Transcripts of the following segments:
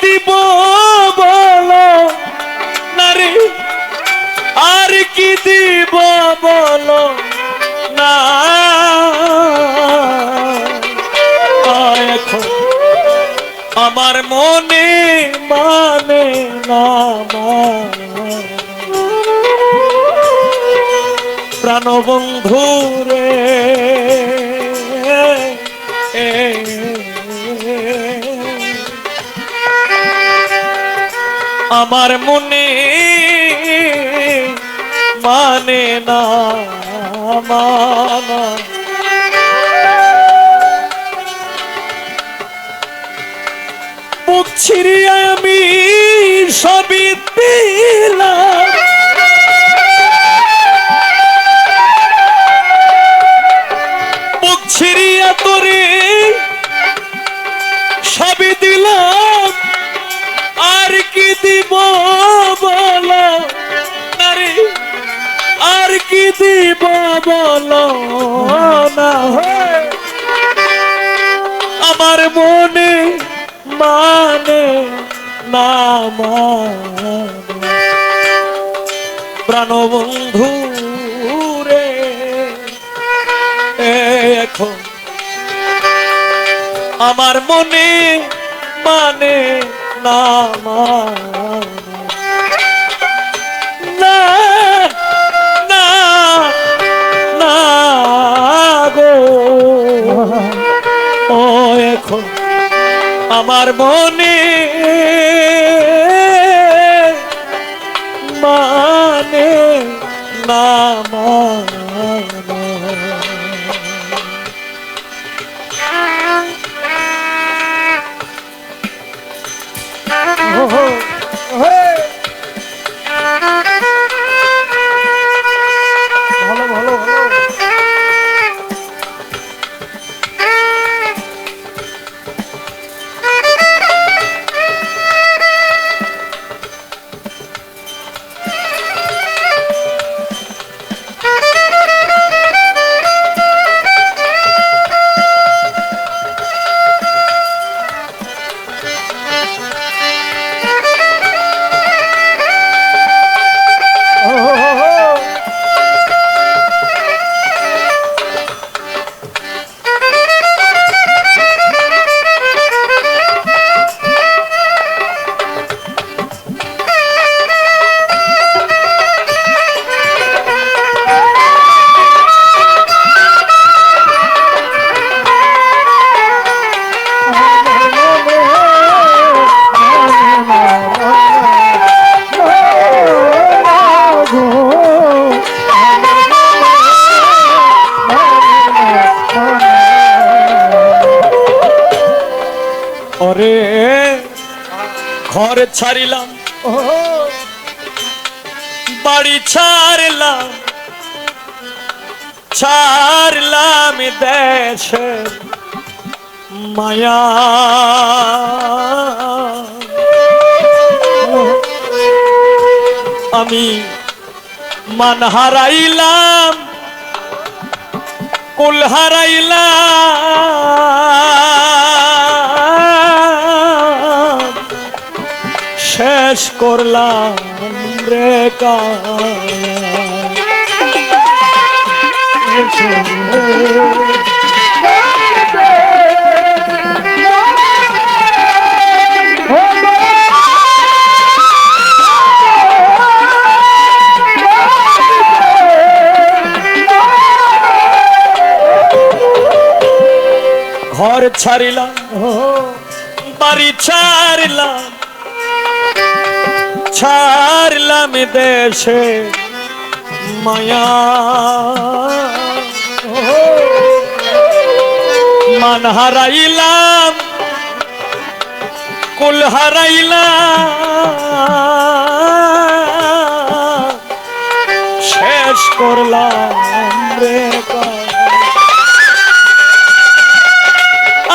দিব বলো। নারী আর কি দিব বলো? না। এখন, আমার মনে মানে না প্রাণবন্ধু রে আমার মনে মানে না মানা মুখ ছিড়িয়ে আমি সবই দিলাম মুখ ছিড়িয়া তোরে সবই দিলাম। দিব বলো। আরে কি দিব বলো না আমার মনে মানে না মানে। প্রাণবন্ধু রে এখন আমার মনে মানে না আমার মনে মানে না ঘর ছাড়িলাম। বাড়ি ছাড়লাম। ছাড়লাম দেশে মায়া। আমি মান হারাইলাম কুল হারাইলাম। শেষ করলাম রে ঘর ছাড়িলাম বাড়ি ছাড়লাম ছাড়লাম দেশে মায়া। মান হারাইলাম কুল হারাইলাম। শেষ করলাম রে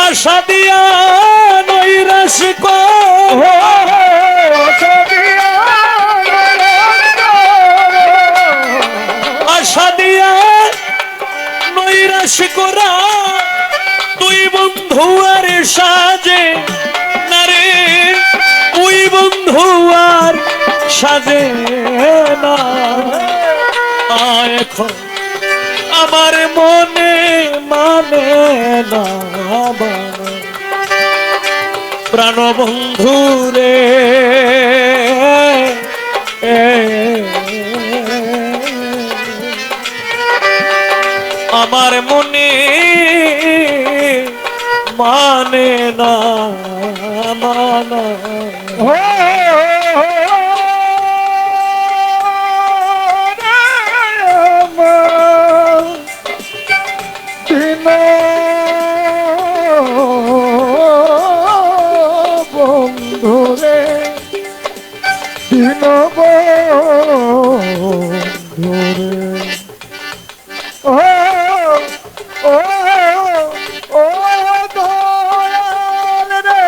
আশা দিয়া নৈরাশ এখন। আমার মনে মানে না প্রাণ বন্ধু রে আমার মনে মানে না মানা। ও ও ও দয়াল রে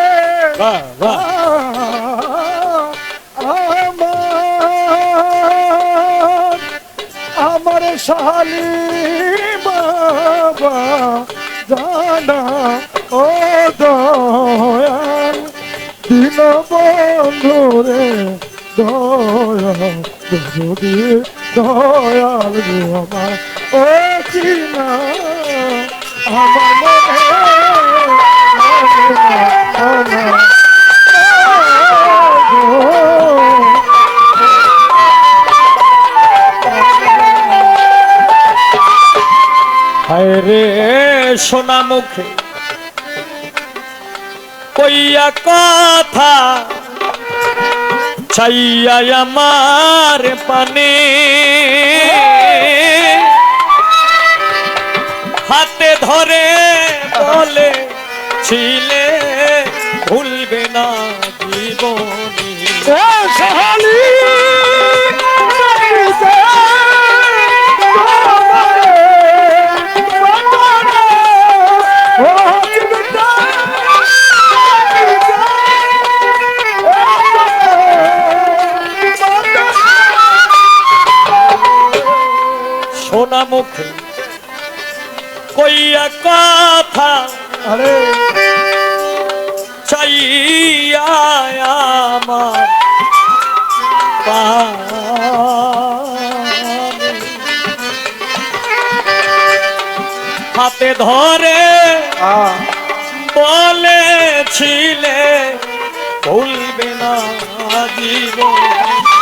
আমার শালি বাবা জানা ও দয়াল দিন বন্ধুরে যদি দয়াল গো আমার ও কিনা আমার রে সোনা মুখে কইয়া কথা চাইয়া আমার পানে। হাতে ধরে বলে ছিলে ভুলবে না জীবনী। সোনা মুখে কইয়া কথা আরে। চাইয়া আমার পানে। হাতে ধরে বলেছিলে ভুলবে না জীবন।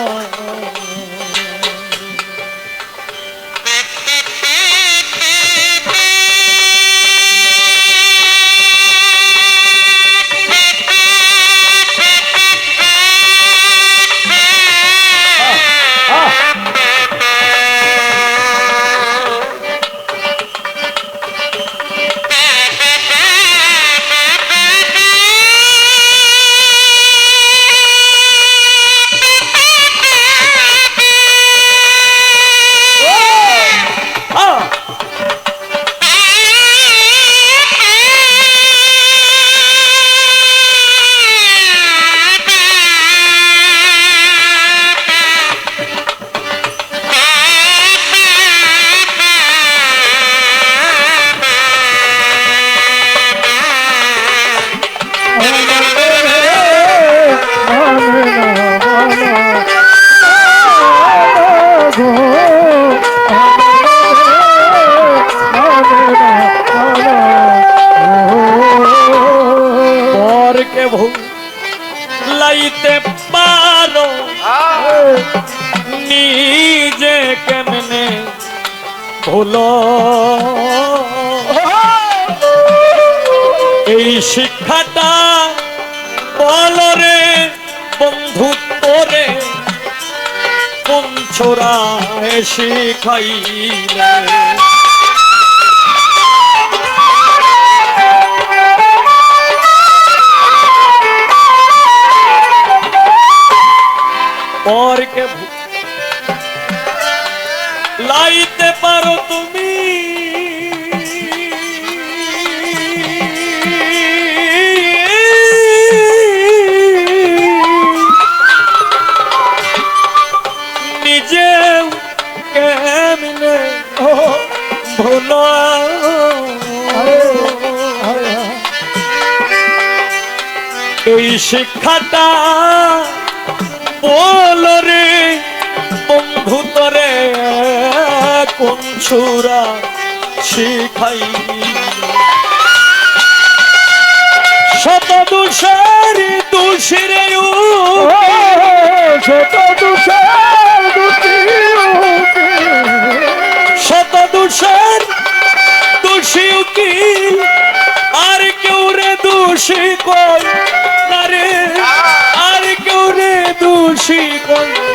ভুলো এই শিক্ষাটা বলরে বন্ধু তোরে ছোড়া শিখাইলে? পরকে ভু- লাইতে পারো তুমি। নিজেও কেমনে ভুলো। আরে আরে এই শিক্ষাটা বল রে বন্ধু তরে। কোন ছুরা শিখাই। শত দুষের দুষিরে ছোট দুষের শত দুষের দোষী উকিল আর কেউ রে দোষী কই না রে আর কেউ রে দোষী না